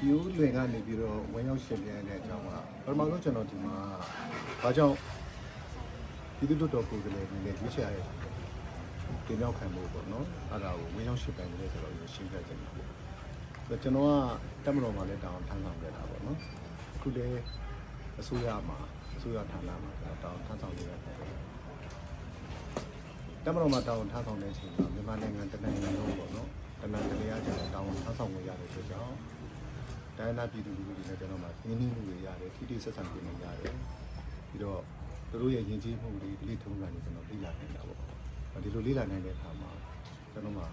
ပြိုးလွင်ကနေပြီးတော့ဝင်ရောက်ရှင်ပြန်တဲ့အကြောင်းကပထမဆုံးကျွန်တော်ဒီမှာဘာကြောင့်ပြည်သူ့တော်ကိုယ်ကလေးတွေလည်းရွေးချယ်ရတင်ရောက်ခံလို့ပေါ့နော်အဲ့ဒါကိုဝင်ရောက်ရှင်ပြန်တယ်ဆိုတော့ရှင်းပြချင်တယ်ပေါ့ကျွန်တော်ကတက်မတော်မှာလည်းတောင်းထမ်းဆောင်ခဲ့တာပေါ့နော်အခုလည်းအစိုးရမှာအစိုးရဌာနမှာကျွန်တော်တောင်းထမ်းဆောင်နေရတယ်တက်မတော်မှာတောင်းထမ်းဆောင်တဲ့အချိန်မှာမြန်မာနိုင်ငံတနိုင်ငံလုံးပေါ့နော်တနိုင်ငံတည်းကကျွန်တော်တောင်းထမ်းဆောင်နေရတဲ့ဆိုကြောင့် တိုင်းနာပြည်သူလူထုတွေနဲ့ကျွန်တော်မှရင်းနှီးမှုတွေရတယ်ထိတိဆက်ဆံမှုတွေရတယ်ပြီးတော့သူတို့ရဲ့ယဉ်ကျေးမှုတွေဒီထုံးစံတွေကျွန်တော်လေ့လာနေတာပေါ့ဒီလိုလေ့လာနိုင်တဲ့အခါမှာကျွန်တော်မှ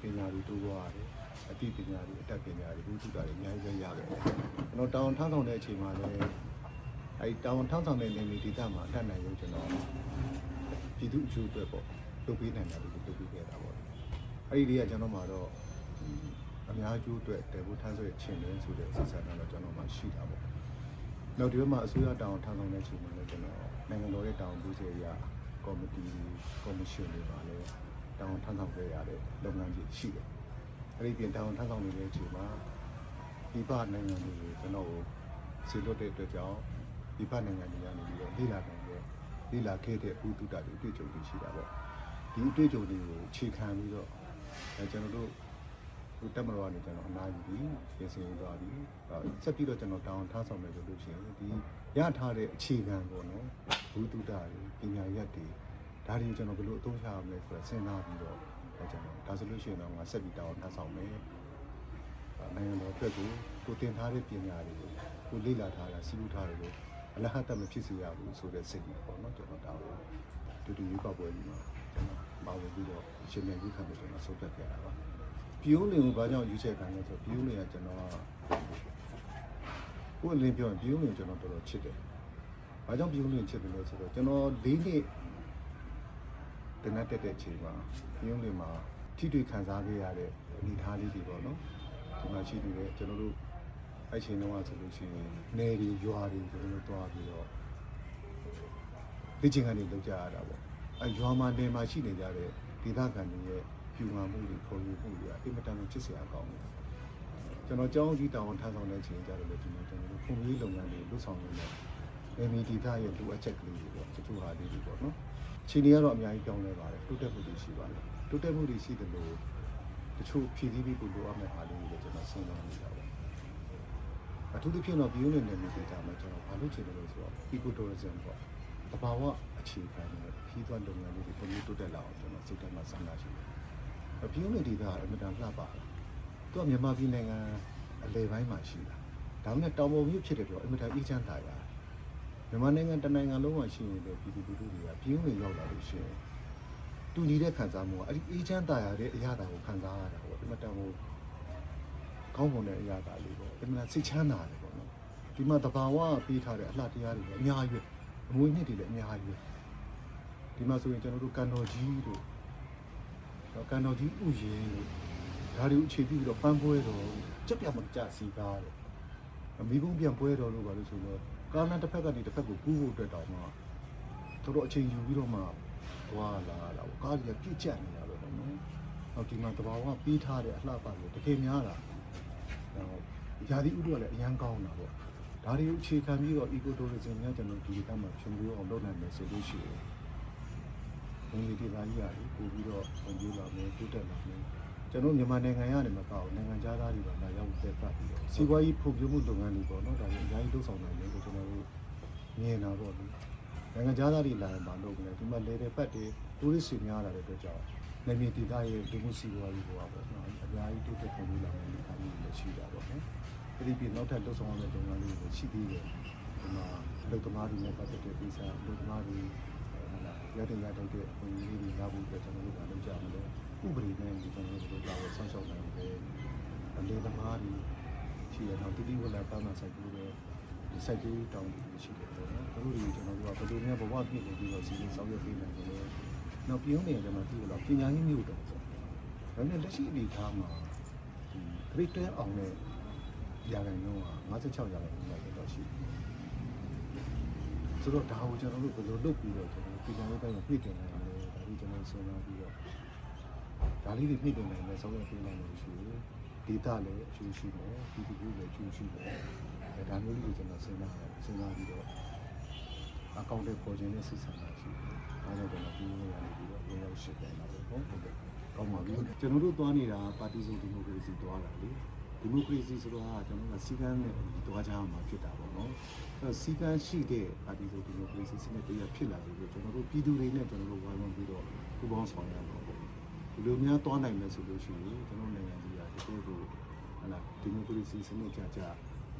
ပညာတွေတိုးပွားရတယ်အသိပညာတွေအတတ်ပညာတွေဘုသူတာတွေအများကြီးပဲရတယ်ကျွန်တော်တောင်းထောင်းဆောင်တဲ့အချိန်မှာလည်းအဲဒီတောင်းထောင်းဆောင်တဲ့နေမီဒေသမှာအတတ်နိုင်ရုံကျွန်တော်ပြည်သူအကျိုးအတွက်ပေါ့လုပ်ပေးနိုင်တာတွေလုပ်ပေးခဲ့တာပေါ့အဲဒီတွေကကျွန်တော်မှတော့ အများကျိုးအတွက်တည်ဖို့ထမ်းဆွဲခြင်းလင်းဆိုတဲ့စစ်စံတော့ကျွန်တော်မှရှိတာပေါ့။နောက်ဒီဘက်မှာအစိုးရတောင်းထမ်းဆောင်တဲ့ချိန်မှာလည်းကျွန်တော်နိုင်ငံတော်ရဲ့တောင်းပန်စေရာကော်မတီကော်မရှင်တွေပါလည်းတောင်းထမ်းဆောင်ခဲ့ရတဲ့လုပ်ငန်းကြီးရှိတယ်။အဲဒီပြင်တောင်းထမ်းဆောင်နေတဲ့အချိန်မှာဒီပနိုင်ငံတွေကိုကျွန်တော်ကိုစီလွတ်တဲ့အတွက်ကြောင့်ဒီပနိုင်ငံတွေကနေပြီးတော့လေ့လာနိုင်တဲ့လေ့လာခဲ့တဲ့ဥတုတတွေအတွေ့အကြုံတွေရှိတာပေါ့။ဒီအတွေ့အကြုံတွေကိုခြေခံပြီးတော့အဲကျွန်တော်တို့ ဟိုတက်မတော်ကနေကျွန်တော်အနားယူပြီးပြင်ဆင်သွားပြီးအဲဆက်ပြီးတော့ကျွန်တော်တောင်းထားဆောင်မယ်ဆိုလို့ရှိရင်ဒီရထားတဲ့အခြေခံပေါ့နော်ဘုသူတ္တတွေပညာရက်တွေဒါတွေကိုကျွန်တော်ဘယ်လိုအသုံးချရမလဲဆိုတော့စဉ်းစားပြီးတော့အဲကျွန်တော်ဒါဆိုလို့ရှိရင်တော့ငါဆက်ပြီးတောင်းထားဆောင်မယ်အဲနိုင်ငံတော်အတွက်ကိုကိုတင်ထားတဲ့ပညာတွေကိုကိုလေ့လာထားတာစီးပူးထားတယ်လို့အလဟတ်တမဖြစ်စေရဘူးဆိုတဲ့စိတ်ကြီးပေါ့နော်ကျွန်တော်တောင်းတူတူရွေးကောက်ပွဲကြီးမှာကျွန်တော်ပါဝင်ပြီးတော့ရှင်မြန်ကြီးခံပြီးကျွန်တော်ဆုံးဖြတ်ခဲ့တာပါ ပြိုးလင်ကိုဘာကြောင့်ရွေးချယ်ခံလဲဆိုတော့ပြိုးလင်ကကျွန်တော်ကိုယ်လင်းပြောရင်ပြိုးလင်ကိုကျွန်တော်တော်တော်ချစ်တယ်။ဘာကြောင့်ပြိုးလင်ချစ်တယ်လဲဆိုတော့ကျွန်တော်၄နှစ်တနတ်တက်တဲ့အချိန်မှာပြိုးလင်မှာထိတွေ့ခံစားခဲ့ရတဲ့အနေအထားလေးတွေပေါ့နော်။ဒီမှာရှိနေတဲ့ကျွန်တော်တို့အဲ့ချိန်တုန်းကဆိုလို့ရှိရင်နယ်တွေရွာတွေကျွန်တော်တို့တွားပြီးတော့လေ့ကျင့်ခန်းတွေလုပ်ကြရတာပေါ့။အဲရွာမှာနယ်မှာရှိနေကြတဲ့ဒေသခံတွေရဲ့ ပြူမာမှုတွေခေါ်ယူမှုတွေအင်မတန်ကိုချစ်စရာကောင်းတယ်ကျွန်တော်ကြောင်းကြီးတောင်းထားဆောင်တဲ့အချိန်ကြတယ်လေဒီမှာကျွန်တော်တို့ခုံကြီးလုပ်ငန်းတွေလုပ်ဆောင်နေတယ်အမီဒီတာရဲ့လိုအပ်ချက်ကလေးတွေပေါ့တချို့ဟာလေးတွေပေါ့နော်ခြေနေကတော့အများကြီးပြောင်းလဲပါတယ်တိုးတက်မှုတွေရှိပါတယ်တိုးတက်မှုတွေရှိတယ်လို့တချို့ဖြည့်ဆည်းပြီးပို့လိုအပ်မဲ့အားလေးတွေကျွန်တော်စဉ်းစားနေတာပေါ့အထူးသဖြင့်တော့ bio နဲ့နေဒေတာမှာကျွန်တော်ဘာလို့ချင်တယ်လို့ဆိုတော့ eco tourism ပေါ့တဘာဝအခြေခံတဲ့ခီးသွွားလုပ်ငန်းလေးတွေပုံမျိုးတိုးတက်လာအောင်ကျွန်တော်စိတ်ထဲမှာစဉ်းစားရှိတယ်အ ပြင်းနေဒေတာအမြဲတမ်းလှပတယ်။သူကမြန်မာပြည်နိုင်ငံအလယ်ပိုင်းမှာရှိတာ။ဒါမှမဟုတ်တောင်ပေါ်မြို့ဖြစ်တယ်ပြောအမြဲတမ်းအေးချမ်းသာရတယ်။မြန်မာနိုင်ငံတစ်နိုင်ငံလုံးမှာရှိနေတဲ့ပြည်သူလူထုတွေကပြင်းဝင်ရောက်လာလို့ရှိရင်တူညီတဲ့ခံစားမှုကအဲ့ဒီအေးချမ်းသာရတဲ့အရာတာကိုခံစားရတာပေါ့အမြဲတမ်းဟိုကောင်းမွန်တဲ့အရာတာလေးပေါ့အမြဲတမ်းစိတ်ချမ်းသာတယ်ပေါ့နော်။ဒီမှာတဘာဝပေးထားတဲ့အလှတရားတွေလည်းအများကြီးပဲအမွေနှစ်တွေလည်းအများကြီးပဲဒီမှာဆိုရင်ကျွန်တော်တို့ကန်တော်ကြီးတို့တော့ ကန်တော်ကြီးဥယျာဉ်လို့ဒါတွေကိုအခြေပြုပြီးတော့ပန်းပွဲတော်ကြက်ပြမကြစီကားတယ်အမိဘုံပြန်ပွဲတော်လို့ပါလို့ဆိုတော့ကားလမ်းတစ်ဖက်ကနေတစ်ဖက်ကိုကူးဖို့အတွက်တောင်မှတော်တော်အချိန်ယူပြီးတော့မှသွားလာတာပေါ့ကားကြီးကပြည့်ကျက်နေတာပဲပေါ့နော်။ဟောဒီမှာတဘာဝပြီးထားတဲ့အလှပလို့တကယ်များတာဟောယာတိဥဒ္ဒကလည်းအရန်ကောင်းတာပေါ့ဒါတွေကိုအခြေခံပြီးတော့ eco tourism နဲ့ကျွန်တော်ဒီကမှာဖြန့်ပြီးအောင်လုပ်နိုင်မယ်ဆိုလို့ရှိရင် ဝင်လေဒီပါကြီးရတယ်ပို့ပြီးတော့ဝင်ပြေးလာမယ်တိုးတက်လာမယ်ကျွန်တော်မြန်မာနိုင်ငံရနေမှာပေါ့နိုင်ငံခြားသားတွေပါလာရောက်တက်ပတ်ပြီးတော့စီးပွားရေးဖွံ့ဖြိုးမှုလုပ်ငန်းတွေပေါ့နော်ဒါတွေအများကြီးလုပ်ဆောင်နိုင်တယ်လို့ကျွန်တော်တို့မြင်တာပေါ့လေနိုင်ငံခြားသားတွေလာရင်ပါလုပ်မယ်ဒီမှာလေတဲ့ပတ်တွေတိုးရစ်စီများလာတဲ့အတွက်ကြောင့်နေမြေဒေသရဲ့ဒီမှုစီးပွားရေးပေါ်ပါပေါ့နော်အများကြီးတိုးတက်ဖွံ့ဖြိုးလာမယ်ဒီအားကြီးလည်းရှိတာပေါ့နော်ဒီပြည်နောက်ထပ်လုပ်ဆောင်ရမယ့်လုပ်ငန်းလေးတွေရှိသေးတယ်ဒီမှာလုပ်သမားတွေနဲ့ပတ်သက်တဲ့ကိစ္စလုပ်သမားတွေဟု တ်လားရတဲ့ရတဲ့တဲ့ပုံကြီးတွေရဖို့အတွက်ကျွန်တော်တို့ကလုပ်ကြမလို့ဥပဒေနဲ့ဒီကျွန်တော်တို့ကတော့ဆောင်းရှောက်နိုင်တယ်အလေးသမားတွေရှိရတော့တိတိဝလာပန်းမှာစိုက်ပြီးတော့ဒီစိုက်ပြီးတောင်းပြီးရှိတယ်ပေါ့နော်တို့တွေကျွန်တော်တို့ကဘယ်လိုများဘဝပြည့်နေပြီးတော့စီစဉ်ဆောင်ရွက်ပေးနိုင်တယ်နောက်ပြုံးနေကျွန်တော်ဒီလိုပညာရေးမျိုးတော့ဆိုဒါပေမဲ့လက်ရှိအနေထားမှာဒီ grade 10အောင်တဲ့ရာခိုင်နှုန်းက56ရာခိုင်နှုန်းလောက်တော့ရှိတယ် ဆိုတော့ဒါကိုကျွန်တော်တို့ဘယ်လိုလုပ်ပြီးတော့ကျွန်တော်ပြည်နယ်ဘက်ကိုပြည့်တင်နိုင်လဲဒါကြီးကျွန်တော်စဉ်းစားပြီးတော့ဒါလေးတွေပြည့်တင်နိုင်လဲဆောင်းရပြနိုင်လို့ရှိရင်ဒေတာလည်းအကျိုးရှိတယ်ပြည်သူတွေလည်းအကျိုးရှိတယ်အဲဒါမျိုးလေးကိုကျွန်တော်စဉ်းစားတယ်စဉ်းစားပြီးတော့အကောင့်တွေပေါ်ခြင်းနဲ့စစ်ဆန်တာရှိတယ်။ဒါကြောင့်ကျွန်တော်ပြီးနေရနေပြီးတော့ဝင်ရောက်ရှင်းတယ်လာပဲဟုတ်ဟုတ်ကဲ့။ကောင်းပါပြီ။ကျွန်တော်တို့သွားနေတာပါတီစုံဒီမိုကရေစီသွားတာလေ။ ဒီမိုကရေစီဆိုတာကကျွန်တော်ကစီကန်းနဲ့သွားကြမှာဖြစ်တာပေါ့နော်။အဲစီကန်းရှိတဲ့ပါတီစုံဒီမိုကရေစီစနစ်တရားဖြစ်လာပြီလို့ကျွန်တော်တို့ပြည်သူတွေနဲ့ကျွန်တော်တို့ဝိုင်းဝန်းပြီးတော့ပူးပေါင်းဆောင်ရွက်ရမှာပေါ့။ဒီလိုများသွားနိုင်မယ်ဆိုလို့ရှိရင်ကျွန်တော်နိုင်ငံကြီးကတကယ်ကိုဟလာဒီမိုကရေစီစနစ်ကြကြ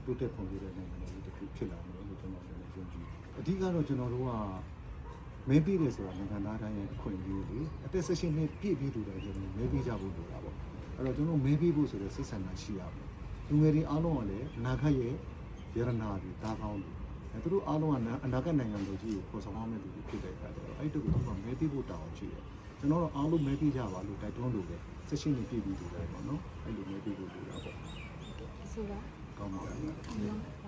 တိုးတက်ဖွံ့ဖြိုးတဲ့နိုင်ငံကြီးတစ်ခုဖြစ်လာမယ်လို့ကျွန်တော်လည်းယုံကြည်တယ်။အဓိကတော့ကျွန်တော်တို့ကမင်းပြီးတယ်ဆိုတာနိုင်ငံသားတိုင်းရဲ့အခွင့်အရေးလေအသက်ဆက်ရှင်နဲ့ပြည့်ပြီးတူတယ်ကျွန်တော်မင်းပြီးကြဖို့လိုတာပေါ့ အဲ့တော့ကျွန်တော်မင်းပြီးဖို့ဆိုတဲ့စိတ်ဆန္ဒရှိရမယ်လူငယ်တွေအားလုံးကလည်းအနာဂတ်ရဲ့ယရနာတွေဒါကောင်းတယ်အဲသူတို့အားလုံးကအနာဂတ်နိုင်ငံလူကြီးကိုပေါ်ဆောင်အောင်မဲ့လူတွေဖြစ်တဲ့အခါကျတော့အဲ့တုကတော့မင်းပြီးဖို့တောင်းရှိတယ်ကျွန်တော်တို့အားလုံးမင်းပြီးကြပါလို့တိုက်တွန်းလို့ပဲဆက်ရှင်နဲ့ပြည့်ပြီးတူတယ်ပေါ့နော်အဲ့လိုမင်းပြီးဖို့လိုတာပေါ့ဆိုတော့ကောင်းပါပြီအများ